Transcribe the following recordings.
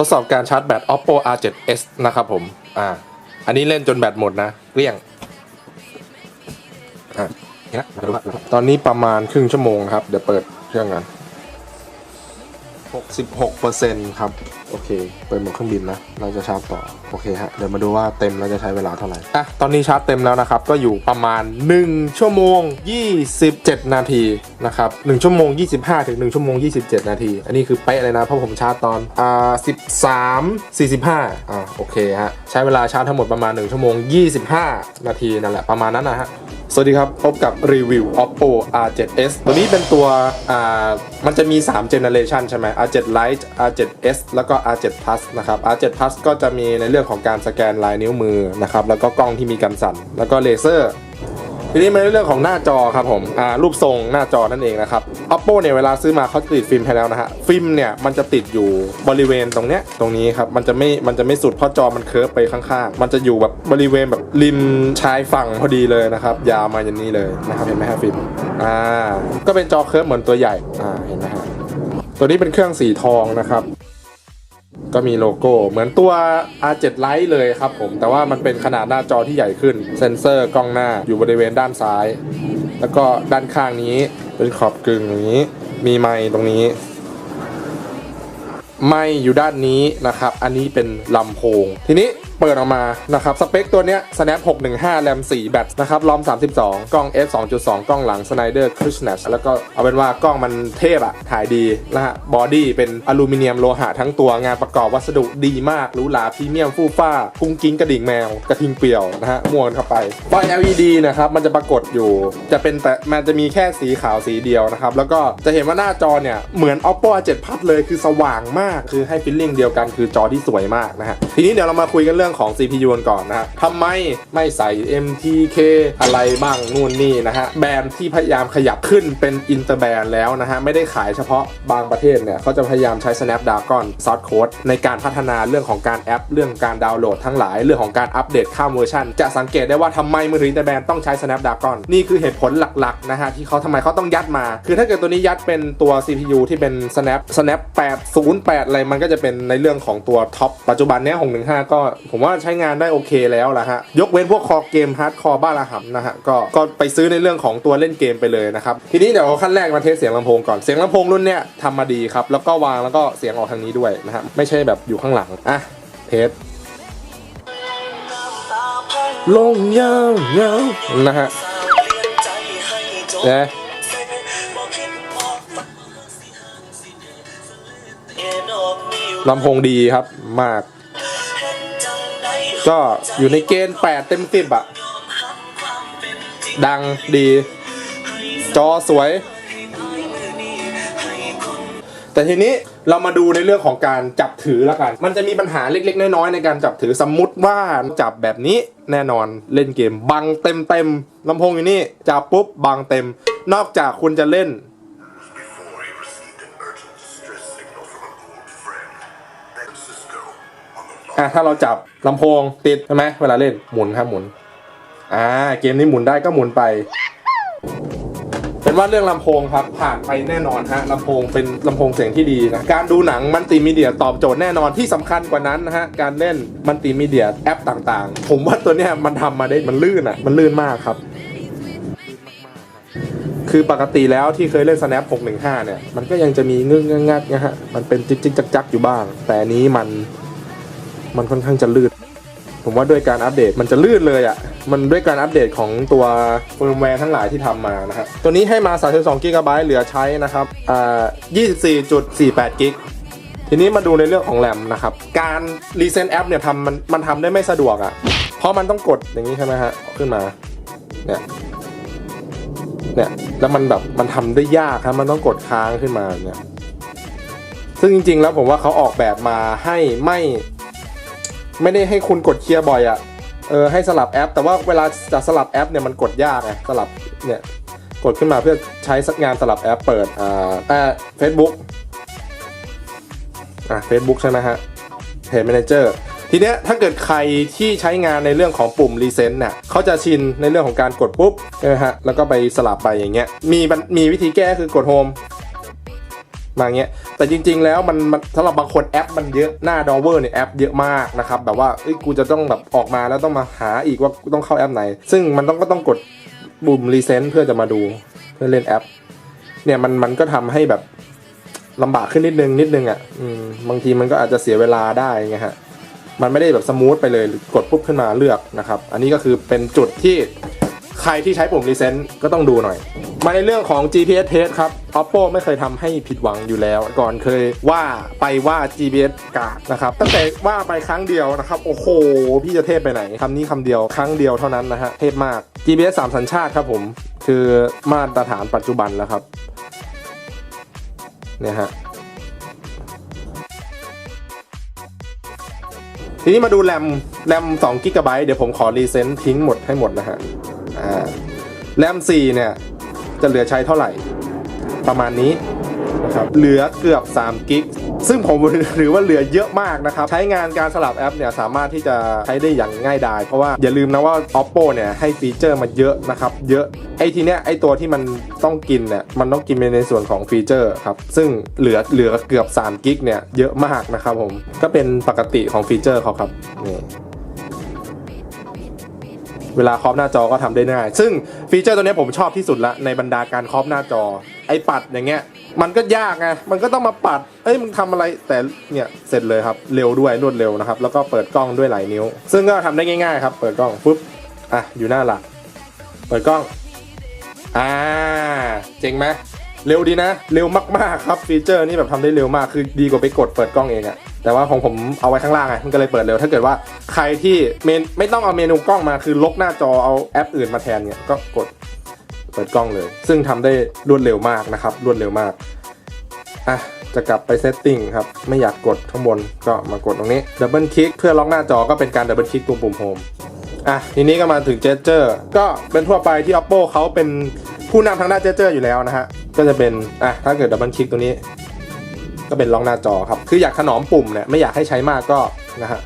ทดสอบการชาร์จแบต oppo r7s นะครับผม อ่า อันนี้เล่นจนแบตหมดนะเกลี้ยงอะนี่ยมาดูว่าตอนนี้ประมาณครึ่งชั่วโมงครับ เดี๋ยวเปิดเครื่องกัน66%ครับ โอเค เปิดโหมดเครื่องบินนะ เราจะชาร์จต่อ โอเคฮะ เดี๋ยวมาดูว่าเต็มเราจะใช้เวลาเท่าไหร่ อะ ตอนนี้ชาร์จเต็มแล้วนะครับ ก็อยู่ประมาณ 1 ชั่วโมง 27 นาทีนะครับ 1 ชั่วโมง 25 ถึง 1 ชั่วโมง 27 นาที อันนี้คือเป๊ะเลยนะ เพราะผมชาร์จตอน อ่า 13 45 อ่า โอเคฮะ ใช้เวลาชาร์จทั้งหมดประมาณ 1 ชั่วโมง 25 นาทีนั่นแหละ ประมาณนั้นนะฮะสวัสดีครับ พบกับรีวิว oppo r7s ตัวนี้เป็นตัว อ่า มันจะมี 3 generation ใช่ไหม r7 lite r7s แล้วก็ r7 plus นะครับ r7 plus ก็จะมีในเรื่องของการสแกนลายนิ้วมือนะครับ แล้วก็กล้องที่มีกันสั่น แล้วก็เลเซอร์ทีนี้มาในเรื่องของหน้าจอครับผมอ่ารูปทรงหน้าจอนั่นเองนะครับ oppo เนี่ยเวลาซื้อมาเขาติดฟิล์มให้แล้วนะฮะ ฟิล์มเนี่ยมันจะติดอยู่บริเวณตรงเนี้ย ตรงนี้ครับ มันจะไม่ มันจะไม่สุดเพราะจอมันเคิร์ฟไปข้างๆ มันจะอยู่แบบบริเวณแบบริมชายฝั่งพอดีเลยนะครับ ยาวมาอย่างนี้เลยนะครับ เห็นไหมฮะฟิล์ม อ่า ก็เป็นจอเคิร์ฟเหมือนตัวใหญ่ อ่า เห็นไหมฮะ ตัวนี้เป็นเครื่องสีทองนะครับ ก็มีโลโก้เหมือนตัว R7 Lite เลยครับผม แต่ว่ามันเป็นขนาดหน้าจอที่ใหญ่ขึ้น เซ็นเซอร์กล้องหน้าอยู่บริเวณด้านซ้าย แล้วก็ด้านข้างนี้เป็นขอบกึ่งอย่างนี้ มีไม้ตรงนี้ ไม้อยู่ด้านนี้นะครับ อันนี้เป็นลำโพง ทีนี้ เปิดออกมานะครับสเปคตัวเนี้ย Snap 615 RAM 4แบตนะครับรอม 32 กล้อง f 2.2 กล้องหลัง Snyder c r i s h n a s h แล้วก็เอาเป็นว่ากล้องมันเทพอะถ่ายดีนะฮะบอดี้เป็นอลูมิเนียมโลหะทั้งตัวงานประกอบวัสดุดีมากหรูหราพรีเมียมฟู่ฟ้ากุ้งกิ้งกระดิ่งแมว กระทิงเปลี่ยวนะฮะม่วนเข้าไปไฟ LED นะครับมันจะปรากฏอยู่จะเป็นแต่มันจะมีแค่สีขาวสีเดียวนะครับแล้วก็จะเห็นว่าหน้าจอเนี่ยเหมือน oppo r7 plus เลยคือสว่างมากคือให้ฟีลลิ่งเดียวกันคือจอที่สวยมากนะฮะทีนี้เดี๋ยวเรามาคุยกันเรื่องของ CPU กันก่อนนะฮะทำไมไม่ใส่ MTK อะไรบ้างนู่นนี่นะฮะ แบรนด์ที่พยายามขยับขึ้นเป็นอินเตอร์แบรนด์แล้วนะฮะ ไม่ได้ขายเฉพาะบางประเทศเนี่ยเขาจะพยายามใช้ Snapdragon Source Code ในการพัฒนาเรื่องของการแอป เรื่องการดาวน์โหลดทั้งหลายเรื่องของการอัปเดตข้ามเวอร์ชันจะสังเกตได้ว่าทำไมมือถืออินเตอร์แบรนด์ต้องใช้ Snapdragon นี่คือเหตุผลหลักๆนะฮะที่เขาทำไมเขาต้องยัดมา คือถ้าเกิดตัวนี้ยัดเป็นตัว CPU ที่เป็น Snap Snap 808อะไรมันก็จะเป็นในเรื่องของตัวท็อปปัจจุบันเนี้ย615 ก็ผมว่าใช้งานได้โอเคแล้วละฮะ ยกเว้นพวกคอเกมฮาร์ดคอร์บ้าระหำนะฮะ ก็ก็ไปซื้อในเรื่องของตัวเล่นเกมไปเลยนะครับ ทีนี้เดี๋ยวขั้นแรกมาเทสเสียงลำโพงก่อน เสียงลำโพงรุ่นเนี้ยทำมาดีครับ แล้วก็วางแล้วก็เสียงออกทางนี้ด้วยนะฮะ ไม่ใช่แบบอยู่ข้างหลัง อะ เทสลงยาวยาวนะฮะนะลำโพงดีครับมาก ก็อยู่ในเกณฑ์8เต็ม10อะดังดี จอสวย แต่ทีนี้เรามาดูในเรื่องของการจับถือแล้วกัน มันจะมีปัญหาเล็ก ๆ น้อยๆในการจับถือสมมุติว่าจับแบบนี้แน่นอนเล่นเกมบังเต็มเต็มๆลำโพงอยู่นี่จับปุ๊บบังเต็ม นอกจากคุณจะเล่น อะถ้าเราจับลำโพงติดใช่ไหมเวลาเล่นหมุนครับหมุน อ่าเกมนี้หมุนได้ก็หมุนไป เป็นว่าเรื่องลำโพงครับผ่านไปแน่นอนฮะลำโพงเป็นลำโพงเสียงที่ดีนะการดูหนังมัลติมีเดียตอบโจทย์แน่นอนที่สำคัญกว่านั้นนะฮะการเล่นมัลติมีเดียแอปต่างๆ ผมว่าตัวเนี้ยมันทำมาได้มันลื่นอะมันลื่นมากครับคือปกติแล้วที่เคยเล่น snap 615 เนี่ย มันก็ยังจะมีงึกงักนะฮะ มันเป็นจิกจิกจักจักอยู่บ้าง แต่นี้มัน มันค่อนข้างจะลื่น ผมว่าด้วยการอัปเดตมันจะลื่นเลยอะ่ะ มันด้วยการอัปเดตของตัวเฟิร์มแวร์ทั้งหลายที่ทำมานะฮะ ตัวนี้ให้มา 32 g b เหลือใช้นะครับ อ่า 24.48กิกทีนี้มาดูในเรื่องของแรมนะครับ การรีเซนแอปเนี่ยทำมันมันทำได้ไม่สะดวกอะ่ะ เพราะมันต้องกดอย่างนี้ใช่ไหมฮะ ขึ้นมา เนี่ยเนี่ยแล้วมันแบบมันทำได้ยากครับมันต้องกดค้างขึ้นมาเนี่ยซึ่งจริงๆแล้วผมว่าเขาออกแบบมาให้ไม่ ไม่ได้ให้คุณกดเคลียร์บ่อยอะ่ะเออให้สลับแอป แต่ว่าเวลาจะสลับแอปเนี่ยมันกดยากไงสลับเนี่ยกดขึ้นมาเพื่อใช้สักงานสลับแอปเปิดอ่าอ่าเฟซบุ๊กอะเฟซบุ๊กใช่ไหมฮะเพจแมเนเจอร์ทีเนี้ยถ้าเกิดใครที่ใช้งานในเรื่องของปุ่มรีเซนต์เนี่ยเขาจะชินในเรื่องของการกดปุ๊บใช่ไหมฮะแล้วก็ไปสลับไปอย่างเงี้ยมีมีวิธีแก้คือกดโฮม มาเงี้ยแต่จริง ๆ แล้วมันมันสำหรับบางคนแอปมันเยอะหน้าดอเวอร์เนี่ยแอปเยอะมากนะครับแบบว่าเอ้ยกูจะต้องแบบออกมาแล้วต้องมาหาอีกว่าต้องเข้าแอปไหน ซึ่งมันต้องก็ต้องกดปุ่มรีเซนต์เพื่อจะมาดูเพื่อเล่นแอป เนี่ยมันมันก็ทำให้แบบลำบากขึ้นนิดนึงนิดนึงอะบางทีมันก็อาจจะเสียเวลาได้ไงฮะมันไม่ได้แบบสมูทไปเลยกดปุ๊บขึ้นมาเลือกนะครับ อันนี้ก็คือเป็นจุดที่ ใครที่ใช้ปุ่มรีเซนต์ก็ต้องดูหน่อย มาในเรื่องของ GPS test ครับ Oppo ไม่เคยทำให้ผิดหวังอยู่แล้ว ก่อนเคยว่าไปว่า GPS กากนะครับตั้งแต่ว่าไปครั้งเดียวนะครับ โอ้โห พี่จะเทพไปไหนคำนี้คำเดียวครั้งเดียวเท่านั้นนะฮะเทพมาก GPS 3 สัญชาติครับผม คือมาตรฐานปัจจุบันแล้วครับเนี่ยฮะทีนี้มาดูแรมแรม2กิกะไบต์เดี๋ยวผมขอรีเซนต์ทิ้งหมดให้หมดนะฮะ อ่าแรม4เนี่ยจะเหลือใช้เท่าไหร่ ประมาณนี้นะครับเหลือเกือบ3กิกซึ่งผมถือว่าเหลือเยอะมากนะครับ ใช้งานการสลับแอปเนี่ยสามารถที่จะใช้ได้อย่างง่ายดาย เพราะว่าอย่าลืมนะว่า oppo เนี่ยให้ฟีเจอร์มาเยอะนะครับ เยอะไอ้ทีเนี้ยไอ้ตัวที่มันต้องกินเนี่ยมันต้องกินในส่วนของฟีเจอร์ครับ ซึ่งเหลือเหลือเกือบ3กิกเนี่ยเยอะมากนะครับผมก็เป็นปกติของฟีเจอร์เขาครับนี่ เวลาครอบหน้าจอก็ทำได้ง่าย ซึ่งฟีเจอร์ตัวนี้ผมชอบที่สุดละในบรรดาการครอบหน้าจอ ไอ้ปัดอย่างเงี้ย มันก็ยากไง มันก็ต้องมาปัด เอ้ยมึงทำอะไร แต่เนี่ยเสร็จเลยครับ เร็วด้วยรวดเร็วนะครับ แล้วก็เปิดกล้องด้วยหลายนิ้ว ซึ่งก็ทำได้ง่ายๆครับ เปิดกล้องปุ๊บ อะ อยู่หน้าหลัก เปิดกล้อง อ่า เจ๋งไหม เร็วดีนะ เร็วมากๆครับฟีเจอร์นี่แบบทำได้เร็วมากคือดีกว่าไปกดเปิดกล้องเองอะแต่ว่าของผมเอาไว้ข้างล่างไงมันก็เลยเปิดเร็วถ้าเกิดว่าใครที่เมนไม่ต้องเอาเมนูกล้องมาคือลกหน้าจอเอาแอปอื่นมาแทนเนี่ยก็กดเปิดกล้องเลย ซึ่งทำได้รวดเร็วมากนะครับ รวดเร็วมากอะจะกลับไปเซตติ้งครับ ไม่อยากกดข้างบนก็มากดตรงนี้ดับเบิลคลิกเพื่อล็อกหน้าจอก็เป็นการดับเบิลคลิกตรงปุ่มโฮม อะทีนี้ก็มาถึงเจสเจอร์ก็เป็นทั่วไปที่ oppo เขาเป็นผู้นำทางด้านเจสเจอร์อยู่แล้วนะฮะ ก็จะเป็นอะถ้าเกิดดับเบิลคลิกตัวนี้ ก็เป็นล็อกหน้าจอครับ คืออยากถนอมปุ่มเนี่ยไม่อยากให้ใช้มากก็นะฮะ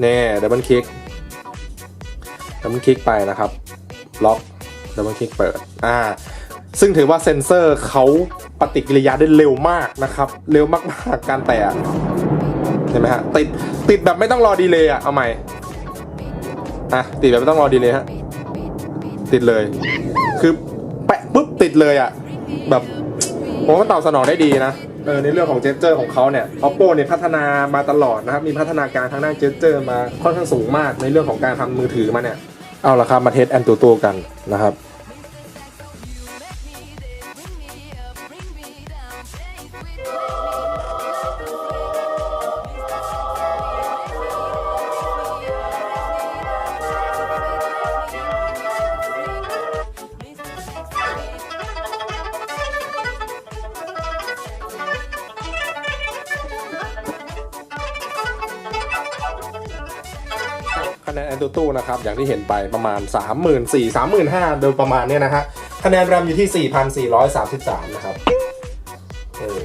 เน่ดับเบิลคลิกดับเบิลคลิกไปนะครับ ล็อกดับเบิลคลิกเปิดอ่าซึ่งถือว่าเซนเซอร์เขาปฏิกิริยาได้เร็วมากนะครับ เร็วมากๆการแตะเห็นไหมฮะติดติดแบบไม่ต้องรอดีเลย์อะเอาใหม่ อะติดแบบไม่ต้องรอดีเลยฮะติดเลย คือแปะปุ๊บติดเลยอะ แบบผมว่าตอบสนองได้ดีนะเออในเรื่องของเจสเจอร์ของเขาเนี่ย oppo เนี่ยพัฒนามาตลอดนะครับ มีพัฒนาการทางด้านเจสเจอร์มาค่อนข้างสูงมากในเรื่องของการทำมือถือมาเนี่ย เอาละครับ มาเทสแอนตูตัวกันนะครับ คะแนนแอนตูตูนะครับ อย่างที่เห็นไปประมาณ 3 4 0 0 0 3 5 0 0 0โดยประมาณเนี้ยนะฮะ คะแนนแรมอยู่ที่ 4,433 นะครับเออ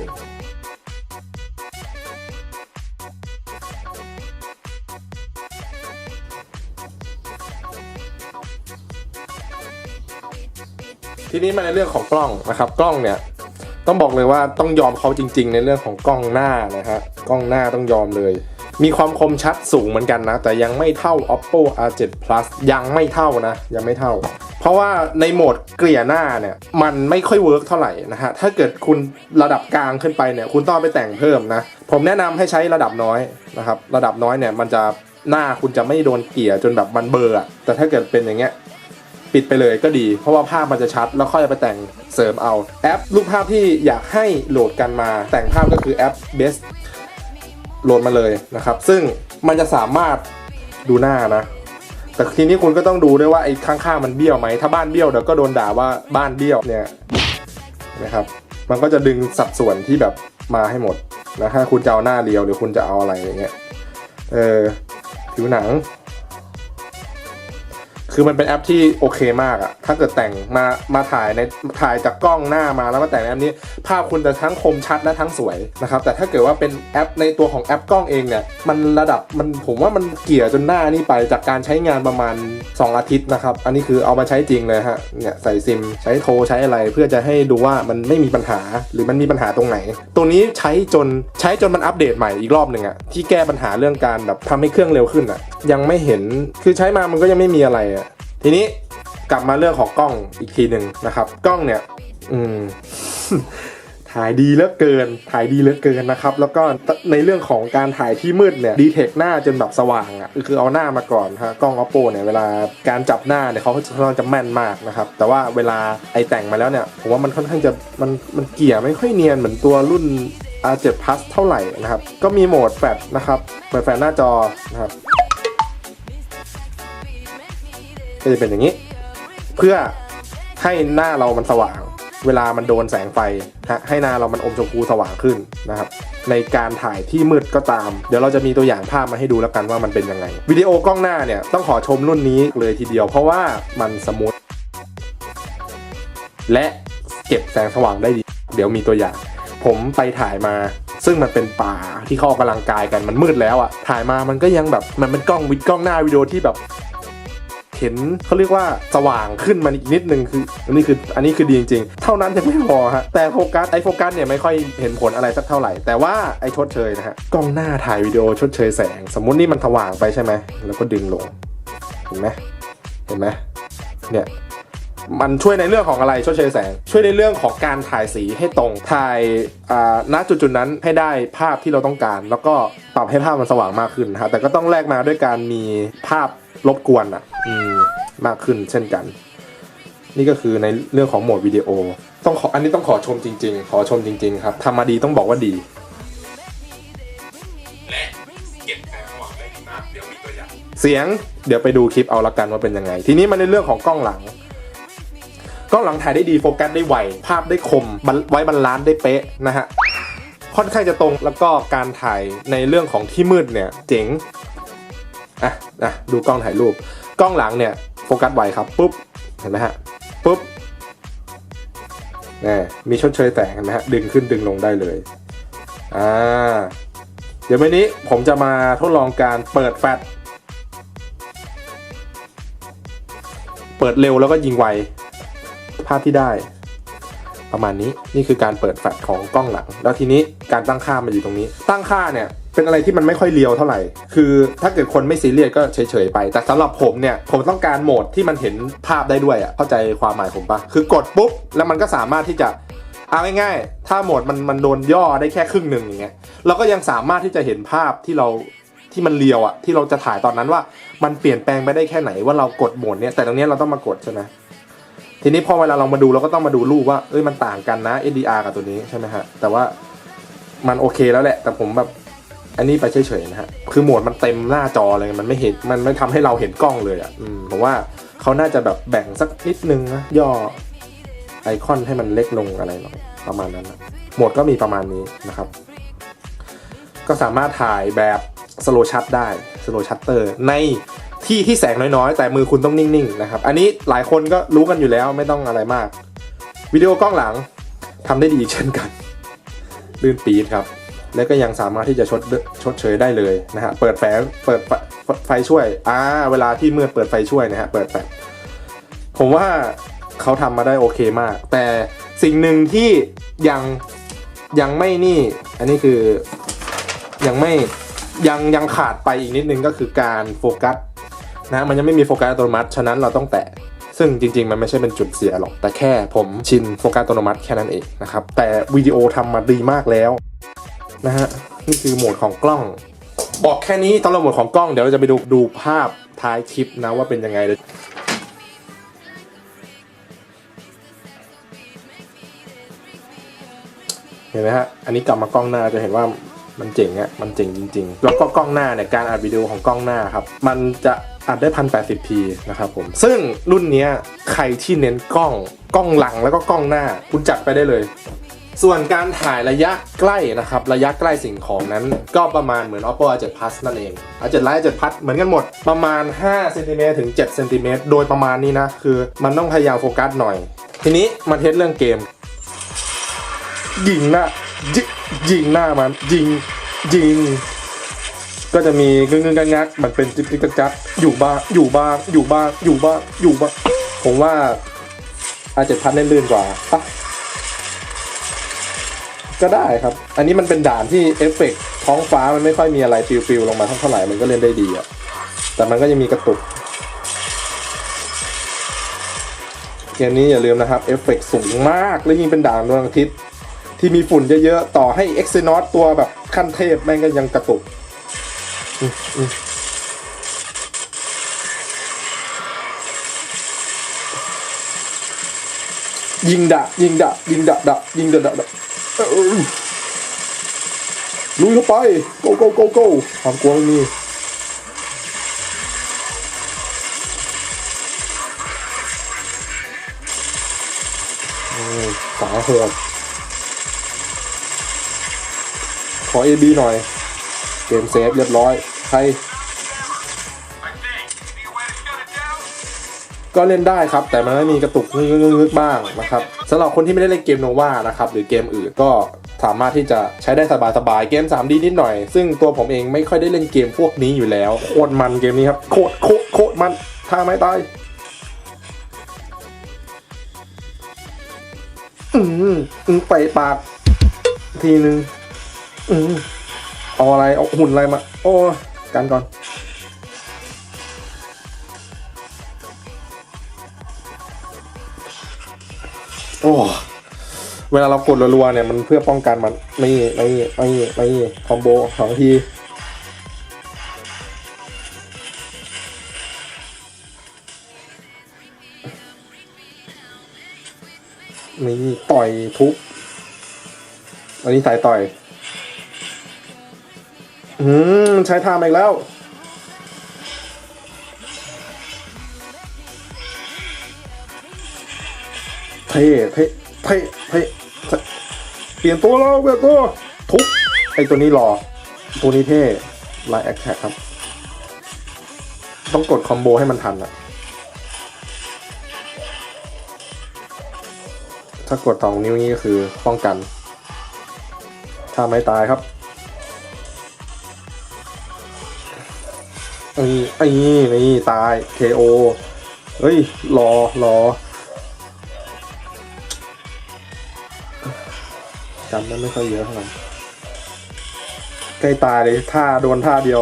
ทีนี้มาในเรื่องของกล้องนะครับ กล้องเนี่ยต้องบอกเลยว่าต้องยอมเขาจริง ๆ ในเรื่องของกล้องหน้านะฮะกล้องหน้าต้องยอมเลย มีความคมชัดสูงเหมือนกันนะ แต่ยังไม่เท่า oppo r7 plus ยังไม่เท่านะ ยังไม่เท่า เพราะว่าในโหมดเกลี่ยหน้าเนี่ย มันไม่ค่อยเวิร์กเท่าไหร่นะฮะ ถ้าเกิดคุณระดับกลางขึ้นไปเนี่ย คุณต้องไปแต่งเพิ่มนะ ผมแนะนำให้ใช้ระดับน้อยนะครับ ระดับน้อยเนี่ยมันจะหน้าคุณจะไม่โดนเกลี่ยจนแบบมันเบลออะแต่ถ้าเกิดเป็นอย่างเงี้ยปิดไปเลยก็ดี เพราะว่าภาพมันจะชัด แล้วค่อยไปแต่งเสริมเอา แอปรูปภาพที่อยากให้โหลดกันมาแต่งภาพก็คือแอป Best โหลดมาเลยนะครับ ซึ่งมันจะสามารถดูหน้านะ แต่ทีนี้คุณก็ต้องดูด้วยว่าไอ้ข้างๆมันเบี้ยวไหม ถ้าบ้านเบี้ยวเดี๋ยวก็โดนด่าว่าบ้านเบี้ยวเนี่ยนะครับ มันก็จะดึงสัดส่วนที่แบบมาให้หมดนะถ้าคุณจะเอาหน้าเรียวหรือคุณจะเอาอะไรอย่างเงี้ย เออผิวหนัง คือมันเป็นแอปที่โอเคมากอะถ้าเกิดแต่งมา มาถ่ายใน ถ่ายจากกล้องหน้ามาแล้วมาแต่งในแอปนี้ ภาพคุณจะทั้งคมชัดและทั้งสวยนะครับ แต่ถ้าเกิดว่าเป็นแอปในตัวของแอปกล้องเองเนี่ย มันระดับ มันผมว่ามันเกลี่ยจนหน้านี่ไปจากการใช้งานประมาณ 2 อาทิตย์นะครับ อันนี้คือเอามาใช้จริงเลยฮะ เนี่ยใส่ซิม ใช้โทรใช้อะไร เพื่อจะให้ดูว่ามันไม่มีปัญหา หรือมันมีปัญหาตรงไหน ตัวนี้ใช้จน ใช้จนมันอัปเดตใหม่อีกรอบหนึ่งอะที่แก้ปัญหาเรื่องการแบบทำให้เครื่องเร็วขึ้นอะ ยังไม่เห็นคือใช้มามันก็ยังไม่มีอะไรอะทีนี้กลับมาเรื่องของกล้องอีกทีหนึ่งนะครับ กล้องเนี่ย อืมถ่ายดีเหลือเกิน ถ่ายดีเหลือเกินนะครับ แล้วก็ในเรื่องของการถ่ายที่มืดเนี่ย ดีเทคหน้าจนแบบสว่างอะ่ะ คือเอาหน้ามาก่อนฮะ กล้อง oppo เนี่ย เวลาการจับหน้าเนี่ยเขาค่อนข้างจะแม่นมากนะครับ แต่ว่าเวลาไอแต่งมาแล้วเนี่ย ผมว่ามันค่อนข้างจะมันมันเกลี่ยไม่ค่อยเนียนเหมือนตัวรุ่น R7 Plus เท่าไหร่นะครับ ก็มีโหมดแฟลชนะครับ เปิดแฟลชหน้าจอนะครับ ก็จะเป็นอย่างนี้ เพื่อให้หน้าเรามันสว่าง เวลามันโดนแสงไฟฮะให้หน้าเรามันอมชมพูสว่างขึ้นนะครับ ในการถ่ายที่มืดก็ตาม เดี๋ยวเราจะมีตัวอย่างภาพมาให้ดูแล้วกันว่ามันเป็นยังไง วิดีโอกล้องหน้าเนี่ยต้องขอชมรุ่นนี้เลยทีเดียว เพราะว่ามันสมูทและเก็บแสงสว่างได้ดี เดี๋ยวมีตัวอย่าง ผมไปถ่ายมาซึ่งมันเป็นป่าที่เขาออกกำลังกายกันมันมืดแล้วอะถ่ายมามันก็ยังแบบมันเป็นกล้องวิดกล้องหน้าวิดีโอที่แบบ เห็นเขาเรียกว่าสว่างขึ้นมาอีกนิดนึงคืออันนี้คืออันนี้คือดีจริงๆ เท่านั้นยังไม่พอฮะแต่โฟกัสไอโฟกัสเนี่ยไม่ค่อยเห็นผลอะไรสักเท่าไหร่ แต่ว่าไอชดเชยนะฮะกล้องหน้าถ่ายวิดีโอชดเชยแสง สมมุตินี่มันสว่างไปใช่ไหมแล้วก็ดึงลงเห็นไหมเห็นไหมเนี่ย มันช่วยในเรื่องของอะไรชดเชยแสง ช่วยในเรื่องของการถ่ายสีให้ตรงถ่ายอ่าณจุดจุดๆนั้นให้ได้ภาพที่เราต้องการ แล้วก็ปรับให้ภาพมันสว่างมากขึ้นนะฮะแต่ก็ต้องแลกมาด้วยการมีภาพรบกวนอะอืมมากขึ้นเช่นกัน นี่ก็คือในเรื่องของโหมดวิดีโอ ต้องขออันนี้ต้องขอชมจริง ๆ ขอชมจริง ๆ ครับทำมาดีต้องบอกว่าดีและเก็บแสงสว่างได้ดีมากเดี๋ยวมีตัวอย่างเสียงเดี๋ยวไปดูคลิปเอาละกันว่าเป็นยังไง ทีนี้มาในเรื่องของกล้องหลัง กล้องหลังถ่ายได้ดีโฟกัสได้ไวภาพได้คมไว้บรรลานได้เป๊ะนะฮะค่อนข้างจะตรงแล้วก็การถ่ายในเรื่องของที่มืดเนี่ยเจ๋งอะอะดูกล้องถ่ายรูป กล้องหลังเนี่ยโฟกัสไวครับปุ๊บเห็นไหมฮะปุ๊บนี่มีชดเชยแสงเห็นไหมฮะดึงขึ้นดึงลงได้เลยอ่าเดี๋ยววันนี้ผมจะมาทดลองการเปิดแฟลชเปิดเร็วแล้วก็ยิงไวาพที่ได้ ประมาณนี้นี่คือการเปิดแฟลชของกล้องหลัง แล้วทีนี้การตั้งค่ามันอยู่ตรงนี้ ตั้งค่าเนี่ยเป็นอะไรที่มันไม่ค่อยเลียวเท่าไหร่ คือถ้าเกิดคนไม่ซีเรียสก็เฉยๆไป แต่สำหรับผมเนี่ย ผมต้องการโหมดที่มันเห็นภาพได้ด้วยอะ เข้าใจความหมายผมปะคือกดปุ๊บ แล้วมันก็สามารถที่จะเอาง่ายๆ ถ้าโหมดมันมันโดนย่อได้แค่ครึ่งหนึ่งอย่างเงี้ย เราก็ยังสามารถที่จะเห็นภาพที่เราที่มันเลียวอะ ที่เราจะถ่ายตอนนั้นว่า มันเปลี่ยนแปลงไปได้แค่ไหนว่าเรากดโหมดเนี้ย แต่ตรงเนี้ยเราต้องมากดใช่ไหม ทีนี้พอเวลาเรามาดูเราก็ต้องมาดูรูปว่าเอ้ยมันต่างกันนะ SDR กับตัวนี้ใช่ไหมฮะแต่ว่ามันโอเคแล้วแหละ แต่ผมแบบอันนี้ไปเฉยๆนะฮะคือโหมดมันเต็มหน้าจอเลยมันไม่เห็นมันไม่ทำให้เราเห็นกล้องเลยอะผมว่าเขาน่าจะแบบแบ่งสักนิดนึงนะย่อไอคอนให้มันเล็กลงอะไรหน่อยประมาณนั้นนะโหมดก็มีประมาณนี้นะครับ ก็สามารถถ่ายแบบสโลชั t ได้สโลชัตเตอร์ใน ที่ที่แสงน้อยๆ แต่มือคุณต้องนิ่งๆนะครับ อันนี้หลายคนก็รู้กันอยู่แล้วไม่ต้องอะไรมาก วิดีโอกล้องหลังทำได้ดีเช่นกัน ลื่นปีดครับ และก็ยังสามารถที่จะชดชดเชยได้เลยนะฮะ เปิดแฟเปิดไฟช่วย อ่า เวลาที่เมื่อเปิดไฟช่วยนะฮะ เปิดแฟผมว่าเขาทำมาได้โอเคมาก แต่สิ่งหนึ่งที่ยังยังไม่นี่ อันนี้คือยังไม่ยังยังขาดไปอีกนิดนึงก็คือการโฟกัส นะมันยังไม่มีโฟกัสอัตโนมัติ ฉะนั้นเราต้องแตะซึ่งจริงๆ มันไม่ใช่เป็นจุดเสียหรอก แต่แค่ผมชินโฟกัสอัตโนมัติแค่นั้นเองนะครับ แต่วิดีโอทำมาดีมากแล้วนะฮะนี่คือโหมดของกล้อง บอกแค่นี้สำหรับโหมดของกล้องเดี๋ยวเราจะไปดูดูภาพท้ายคลิปนะว่าเป็นยังไงเลยเห็นไหมฮะ อันนี้กลับมากล้องหน้าจะเห็นว่า มันเจ๋งอะมันเจ๋งจริง ๆ แล้วก็กล้องหน้าเนี่ยการอัดวิดีโอของกล้องหน้าครับ มันจะอัดได้พันแปดสิบพีนะครับผม ซึ่งรุ่นนี้ใครที่เน้นกล้องกล้องหลังแล้วก็กล้องหน้าคุณจัดไปได้เลย ส่วนการถ่ายระยะใกล้นะครับ ระยะใกล้สิ่งของนั้น ก็ประมาณเหมือน oppo a 7 plus นั่นเอง a 7 lite a 7 plus เหมือนกันหมดประมาณ5เซนติเมตรถึง7เซนติเมตรโดยประมาณนี้นะ คือมันต้องพยายามโฟกัสหน่อย ทีนี้มาเทสเรื่องเกม ยิงหน้า ยิยิงหน้ามัน ยิง ยิง ก็จะมีกึ่งกึ่งกักงักมันเป็นจิ๊กจิ๊กจักจักอยู่บ้างอยู่บ้างอยู่บ้างอยู่บ้างอยู่บ้างผมว่าอาเจ็ดพันเล่นลื่นกว่าปะก็ได้ครับ อันนี้มันเป็นด่านที่เอฟเฟกต์ท้องฟ้ามันไม่ค่อยมีอะไรฟิวๆลงมาเท่าไหร่มันก็เล่นได้ดีอะแต่มันก็ยังมีกระตุกเกมนี้อย่าลืมนะครับเอฟเฟกต์สูงมาก และยิ่งเป็นด่านดวงอาทิตย์ ที่มีฝุ่นเยอะๆ ต่อให้ e x y n o s ตัวแบบขั้นเทพแม่งก็ยังกระตุกยิงดะยิงดะยิงดะดะยิงดะดะดะลุยเข้าไป go go go go ความกลัวไม่มีสายโหด ขอ AB หน่อย เกมเซฟเรียบร้อยใครก็เล่นได้ครับ แต่มันไม่มีกระตุกงึกๆบ้างนะครับสำหรับคนที่ไม่ได้เล่นเกมโนวานะครับหรือเกมอื่นก็สามารถที่จะใช้ได้สบายๆเกม 3D นิดหน่อย ซึ่งตัวผมเองไม่ค่อยได้เล่นเกมพวกนี้อยู่แล้ว โคตรมันเกมนี้ครับ โคตรโคตรโคตรมันท่าไม้ตายอืมอืมไปปาก ทีนึง อืมเอาอะไร เอาหุ่นอะไรมา โอ้กันก่อน โอ้เวลาเรากดรัวๆเนี่ยมันเพื่อป้องกันมันไม่ไม่ไม่ไม่คอมโบสองทีนี่ต่อยทุบอันนี้สายต่อย อืม ใช้ทามอีกแล้ว เท่เท่เท่เท่เปลี่ยนตัวแล้วเปลี่ยนตัว ทุบไอตัวนี้รอตัวนี้เท่ไลน์แอคแท็กครับ ต้องกดคอมโบให้มันทันอะถ้ากดสองนิ้วนี้ก็คือป้องกัน ถ้าไม่ตายครับ ไอ้ไอ้นี่นี่ตาย KO เฮ้ย รอรอจำได้ไม่ค่อยเยอะเท่าไหร่ใกล้ตายเลยท่าโดนท่าเดียว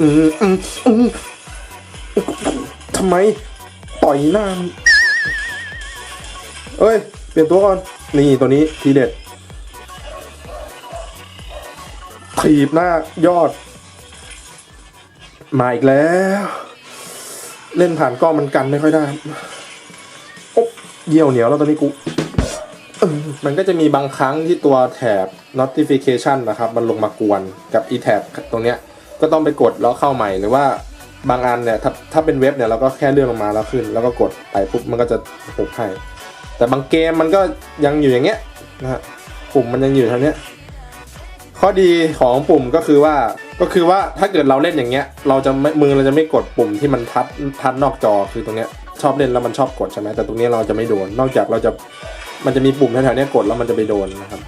อืมอืมอืมทำไม ต่อยหน้า เอ้ย เปลี่ยนตัวก่อน นี่ตัวนี้ทีเด็ด ถีบหน้ายอด มาอีกแล้ว เล่นผ่านกล้องมันกันไม่ค่อยได้โอ๊บเยี่ยวเหนียวแล้วตอนนี้กูมันก็จะมีบางครั้งที่ตัวแถบ notification นะครับ มันลงมากวนกับ e แถบตรงเนี้ยก็ต้องไปกดแล้วเข้าใหม่หรือว่าบางอันเนี่ยถ้าถ้าเป็นเว็บเนี่ยเราก็แค่เลื่อนลงมาแล้วขึ้น แล้วก็กดไปปุ๊บมันก็จะหุบให้แต่บางเกมมันก็ยังอยู่อย่างเงี้ยนะฮะปุ่มมันยังอยู่เท่านี้ ข้อดีของปุ่มก็คือว่าก็คือว่าถ้าเกิดเราเล่นอย่างเงี้ย เราจะไม่มือเราจะไม่กดปุ่มที่มันทัดทัดนอกจอคือตรงเนี้ยชอบเล่นแล้วมันชอบกดใช่ไหมแต่ตรงเนี้ยเราจะไม่โดน นอกจากเราจะมันจะมีปุ่มแถวๆเนี้ยกดแล้วมันจะไปโดนนะครับ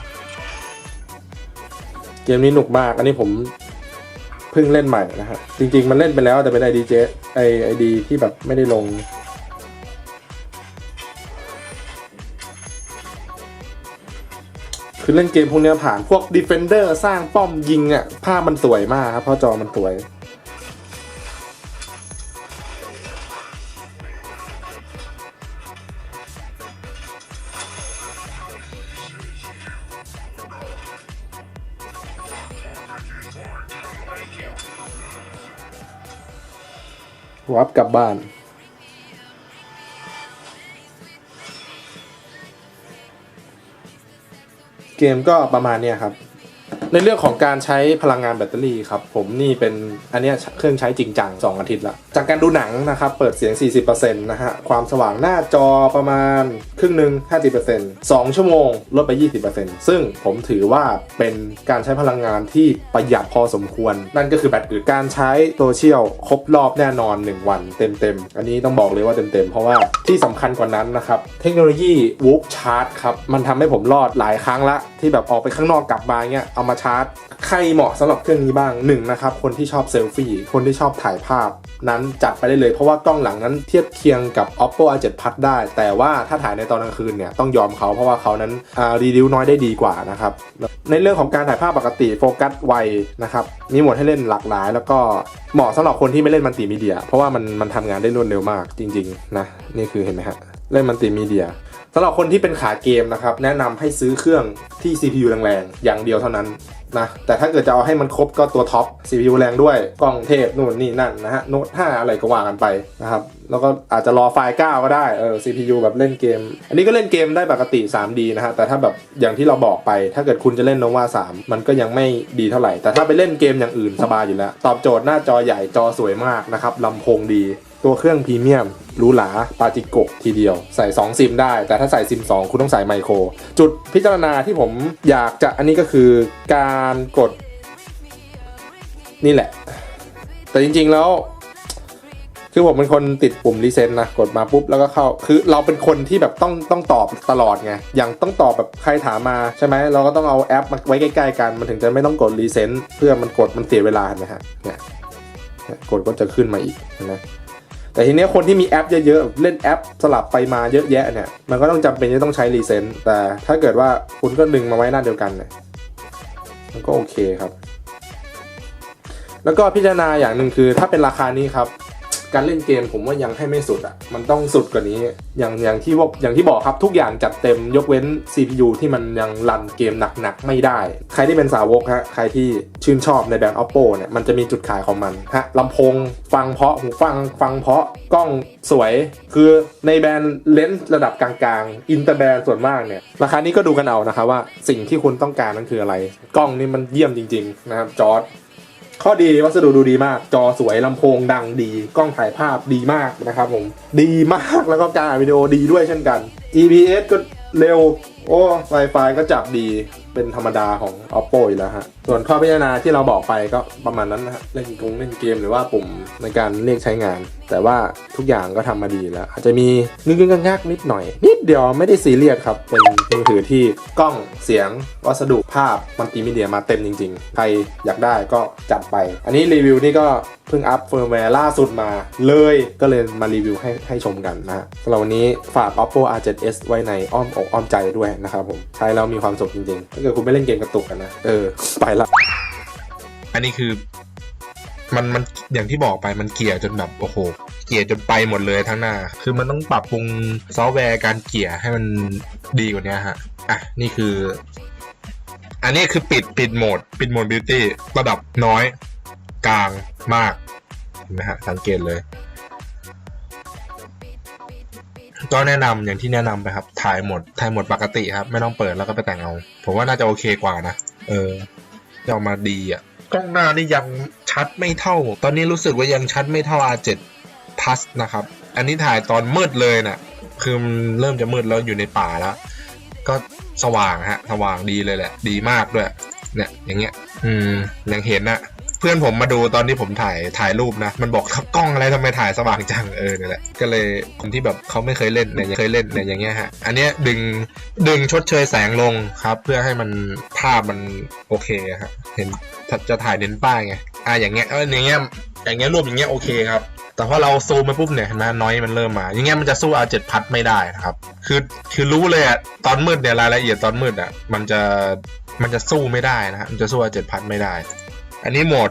เกมนี้หนุกมากอันนี้ผมเพิ่งเล่นใหม่นะฮะจริง ๆ มันเล่นไปแล้วแต่เป็นไอดีเจไอไอดีที่แบบไม่ได้ลง คือเล่นเกมพวกเนี้ยผ่านพวก Defender สร้างป้อมยิงอะ่ะภาพมันสวยมากครับเพราะจอมันสวย วับกลับบ้าน เกมก็ประมาณเนี้ยครับ ในเรื่องของการใช้พลังงานแบตเตอรี่ครับ ผมนี่เป็นอันเนี้ยเครื่องใช้จริงจัง2อาทิตย์ละ จากการดูหนังนะครับ เปิดเสียง 40%นะฮะ ความสว่างหน้าจอประมาณ ครึ่งหนึ่ง50% 2 ชั่วโมง ลดไป 20%ซึ่งผมถือว่าเป็นการใช้พลังงานที่ประหยัดพอสมควร นั่นก็คือแบตอึดการใช้โซเชียลครบรอบแน่นอน 1 วันเต็มๆ อันนี้ต้องบอกเลยว่าเต็มๆ เพราะว่าที่สำคัญกว่านั้นนะครับ เทคโนโลยี Whoop Charge ครับ มันทำให้ผมรอดหลายครั้งละ ที่แบบออกไปข้างนอกกลับมาเนี่ยเอามาชาร์จ ใครเหมาะสำหรับเครื่องนี้บ้างหนึ่งนะครับคนที่ชอบเซลฟี่คนที่ชอบถ่ายภาพนั้นจัดไปได้เลยเพราะว่ากล้องหลังนั้นเทียบเคียงกับ oppo r7 plus ได้ แต่ว่าถ้าถ่ายในตอนกลางคืนเนี่ยต้องยอมเขาเพราะว่าเขานั้นรีดิวน้อยได้ดีกว่านะครับในเรื่องของการถ่ายภาพปกติโฟกัสไวนะครับมีหมดให้เล่นหลากหลาย แล้วก็เหมาะสำหรับคนที่ไม่เล่นมัลติมีเดีย เพราะว่ามันมันทำงานได้รวดเร็วมากจริงๆนะนี่คือเห็นไหมฮะเล่นมัลติมีเดียสำหรับคนที่เป็นขาเกมนะครับแนะนำให้ซื้อเครื่องที่ CPU แรงๆอย่างเดียวเท่านั้น นะแต่ถ้าเกิดจะเอาให้มันครบก็ตัวท็อป CPU แรงด้วยกล้องเทพนู่นนี่นั่นนะฮะโน้ต5อะไรก็ว่ากันไปนะครับแล้วก็อาจจะรอไฟล์ 9 ก็ได้เออ CPU แบบเล่นเกม อันนี้ก็เล่นเกมได้ปกติ 3D นะฮะแต่ถ้าแบบอย่างที่เราบอกไป ถ้าเกิดคุณจะเล่น Nova 3มันก็ยังไม่ดีเท่าไหร่ แต่ถ้าไปเล่นเกมอย่างอื่นสบายอยู่แล้ว ตอบโจทย์หน้าจอใหญ่จอสวยมากนะครับลำโพงดี ตัวเครื่องพรีเมียมหรูหราปาจิโกะทีเดียว ใส่ 2 ซิมได้ แต่ถ้าใส่ซิม 2 คุณต้องใส่ไมโคร จุดพิจารณาที่ผมอยากจะอันนี้ก็คือการกด นี่แหละ แต่จริงๆแล้ว คือผมเป็นคนติดปุ่มรีเซ็ตนะ กดมาปุ๊บแล้วก็เข้า คือเราเป็นคนที่แบบต้องต้องตอบตลอดไง อย่างต้องตอบแบบใครถามมาใช่ไหม เราก็ต้องเอาแอปมาไว้ใกล้ๆกัน มันถึงจะไม่ต้องกดรีเซ็ตเพื่อมันกดมันเสียเวลาเห็นไหมฮะ เนี่ยเนี่ยกดก็จะขึ้นมาอีกเห็นไหม แต่ทีเนี้ยคนที่มีแอปเยอะๆ เล่นแอปสลับไปมาเยอะแยะเนี่ย มันก็ต้องจำเป็นจะต้องใช้รีเซ็ตแต่ถ้าเกิดว่าคุณก็ดึงมาไว้หน้าเดียวกันเนี่ยมันก็โอเคครับ แล้วก็พิจารณาอย่างหนึ่งคือถ้าเป็นราคานี้ครับ การเล่นเกมผมว่ายังให้ไม่สุดอะ มันต้องสุดกว่านี้ อย่างอย่างที่ว่าอย่างที่บอกครับทุกอย่างจัดเต็มยกเว้น CPU ที่มันยังรันเกมหนักๆไม่ได้ ใครที่เป็นสาวกฮะใครที่ชื่นชอบในแบรนด์ oppo เนี่ยมันจะมีจุดขายของมันฮะลำโพงฟังเพาะหูฟังฟังเพาะกล้องสวย คือในแบรนด์เลนส์ระดับกลางๆอินเตอร์แบรนด์ส่วนมากเนี่ยราคานี้ก็ดูกันเอานะครับว่าสิ่งที่คุณต้องการนั้นคืออะไร กล้องนี่มันเยี่ยมจริงๆนะครับจอร์ด ข้อดีวัสดุดูดีมาก จอสวยลำโพงดังดี กล้องถ่ายภาพดีมากนะครับผม ดีมากแล้วก็การอัดวิดีโอดีด้วยเช่นกัน EPS ก็เร็ว โอ้ Wi-Fi ก็จับดีเป็นธรรมดาของ Oppo อยู่แล้วฮะส่วนข้อพิจารณาที่เราบอกไปก็ประมาณนั้นนะฮะเล่นกงเล่นเกมหรือว่าปุ่มในการเรียกใช้งาน แต่ว่าทุกอย่างก็ทำมาดีแล้ว อาจจะมีงึ้งๆงักๆนิดหน่อย นิดเดียวไม่ได้ซีเรียสครับ เป็นมือถือที่กล้องเสียง วัสดุภาพมัลติมีเดียมาเต็มจริง ๆ ใครอยากได้ก็จัดไป อันนี้รีวิวนี่ก็เพิ่งอัพเฟิร์มแวร์ล่าสุดมาเลยก็เลยมารีวิวให้ให้ชมกันนะฮะสำหรับวันนี้ฝาก oppo r7s ไว้ในอ้อมอกอ้อมใจด้วยนะครับผมใช้แล้วมีความสุขจริงๆถ้าเกิดคุณไม่เล่นเกมกระตุกกันนะเออไปละอันนี้คือ มันมันอย่างที่บอกไปมันเกลี่ยจนแบบโอ้โห เกลี่ยจนไปหมดเลยทั้งหน้า คือมันต้องปรับปรุงซอฟต์แวร์การเกลี่ยให้มันดีกว่านี้ฮะอะนี่คือ อันนี้คือปิดปิดโหมด ปิดโหมดบิวตี้ระดับน้อย กลางมากเห็นไหมฮะสังเกตเลยก็แนะนำอย่างที่แนะนำไปครับถ่ายหมดถ่ายหมดปกติครับ ไม่ต้องเปิดแล้วก็ไปแต่งเอา ผมว่าน่าจะโอเคกว่านะ เออ จะออกมาดีอะ กล้องหน้านี่ยังชัดไม่เท่า ตอนนี้รู้สึกว่ายังชัดไม่เท่า R7 Plus นะครับ อันนี้ถ่ายตอนมืดเลยนะ่ะ คือเริ่มจะมืดแล้วอยู่ในป่าแล้ว ก็สว่างฮะ สว่างดีเลยแหละ ดีมากด้วย เนี่ย อย่างเงี้ย อืมยังเห็นนะ เพื่อนผมมาดูตอนที่ผมถ่ายถ่ายรูปนะ มันบอกกล้องอะไรทำไมถ่ายสว่างจังเออนี่แหละก็เลยคนที่แบบเขาไม่เคยเล่นเนี่ยเคยเล่นเนี่ยอย่างเงี้ยฮะอันเนี้ยดึงดึงชดเชยแสงลงครับ เพื่อให้มันภาพมันโอเคครับเห็นจะถ่ายเน้นป้ายไงอะอย่างเงี้ยเอออย่างเงี้ยอย่างเงี้ยรูปอย่างเงี้ยโอเคครับแต่พอเราซูมไปปุ๊บเนี่ยเห็นไหมน้อยมันเริ่มมา อย่างเงี้ยมันจะสู้ R7 พัดไม่ได้นะครับ คือคือรู้เลยอะตอนมืดเนี่ยรายละเอียดตอนมืดอะมันจะมันจะสู้ไม่ได้นะฮะมันจะสู้ R7 พัดไม่ได้ อันนี้โหมด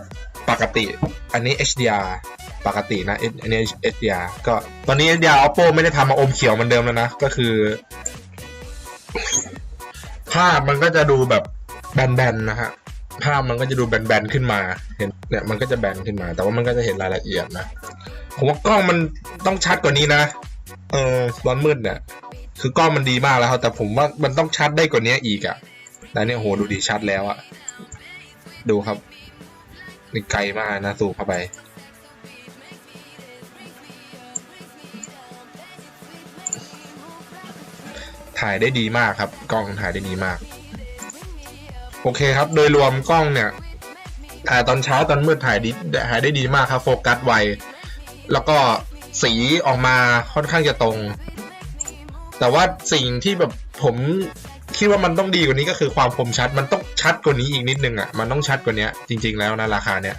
ปกติ อันนี้ HDR ปกตินะอันนี้ HDR ก็ตอนนี้ HDR Oppo ไม่ได้ทำมาอมเขียวเหมือนเดิมแล้วนะ ก็คือภาพมันก็จะดูแบบแบนๆนะฮะภาพมันก็จะดูแบนๆขึ้นมา เห็นเนี่ยมันก็จะแบนขึ้นมา แต่ว่ามันก็จะเห็นรายละเอียดนะผมว่ากล้องมันต้องชัดกว่านี้นะ เออตอนมืดเนี่ยคือกล้องมันดีมากแล้วครับแต่ผมว่ามันต้องชัดได้กว่านี้อีกอะแต่เนี่ยโหดูดีชัดแล้วอะดูครับ นี่ไกลมากนะสูบเข้าไป ถ่ายได้ดีมากครับ กล้องถ่ายได้ดีมาก โอเคครับ โดยรวมกล้องเนี่ย ถ่ายตอนเช้าตอนมืดถ่ายดีถ่ายได้ดีมากครับโฟกัสไวแล้วก็สีออกมาค่อนข้างจะตรง แต่ว่าสิ่งที่แบบผม คิดว่ามันต้องดีกว่านี้ก็คือความคมชัด มันต้องชัดกว่านี้อีกนิดนึงอะมันต้องชัดกว่านี้จริง ๆ แล้วนะราคาเนี้ย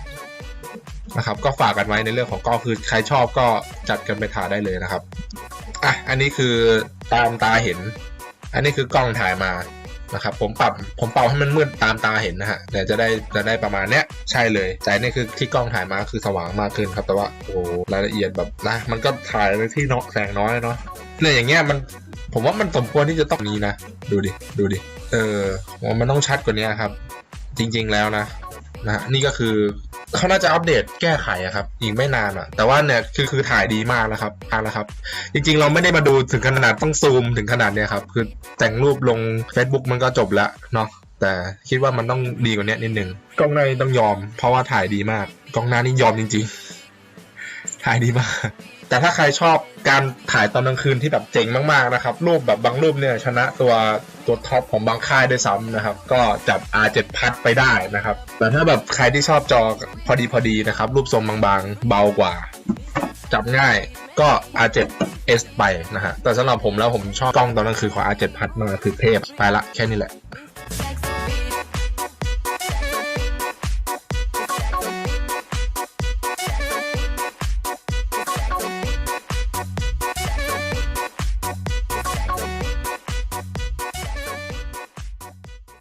นะครับ ก็ฝากกันไว้ในเรื่องของกล้องคือใครชอบก็จัดกันไปถ่ายได้เลยนะครับอะอันนี้คือตามตาเห็น อันนี้คือกล้องถ่ายมานะครับผมปรับผมเป่าให้มันมืดตามตาเห็นนะฮะแต่จะได้จะได้ประมาณเนี้ยใช่เลย แต่นี่คือที่กล้องถ่ายมาคือสว่างมากขึ้นครับ แต่ว่าโอ้โหรายละเอียดแบบนะมันก็ถ่ายในที่เนาะแสงน้อยเนาะเนี่ยอย่างเงี้ยมัน ผมว่ามันสมควรที่จะต้องนี้นะ ดูดิ ดูดิ เออมว่ามันต้องชัดกว่านี้ครับ จริงๆแล้วนะนะนี่ก็คือเขาน่าจะอัปเดตแก้ไขอะครับ อีกไม่นานอะแต่ว่าเนี่ยคือคือถ่ายดีมากแล้วครับทางแล้วครับ จริงๆ เราไม่ได้มาดูถึงขนาดต้องซูมถึงขนาดเนี้ยครับ คือแต่งรูปลง Facebook มันก็จบแล้วเนาะแต่คิดว่ามันต้องดีกว่านี้นิดนึงกล้องหน้าต้องยอม เพราะว่าถ่ายดีมากกล้องหน้านี่ยอมจริง ๆ ถ่ายดีมากแต่ถ้าใครชอบการถ่ายตอนกลางคืนที่แบบเจ๋งมากๆนะครับ รูปแบบบางรูปเนี่ยชนะตัวตัวท็อปของบางค่ายด้วยซ้ำนะครับ ก็จับ R7 พัดไปได้นะครับ แต่ถ้าแบบใครที่ชอบจอพอดีพอดีนะครับ รูปทรงบางๆ เบากว่า จับง่ายก็ R7S ไปนะฮะ แต่สำหรับผมแล้วผมชอบกล้องตอนกลางคืนของ R7 พัดมากคือเทพไปละแค่นี้แหละ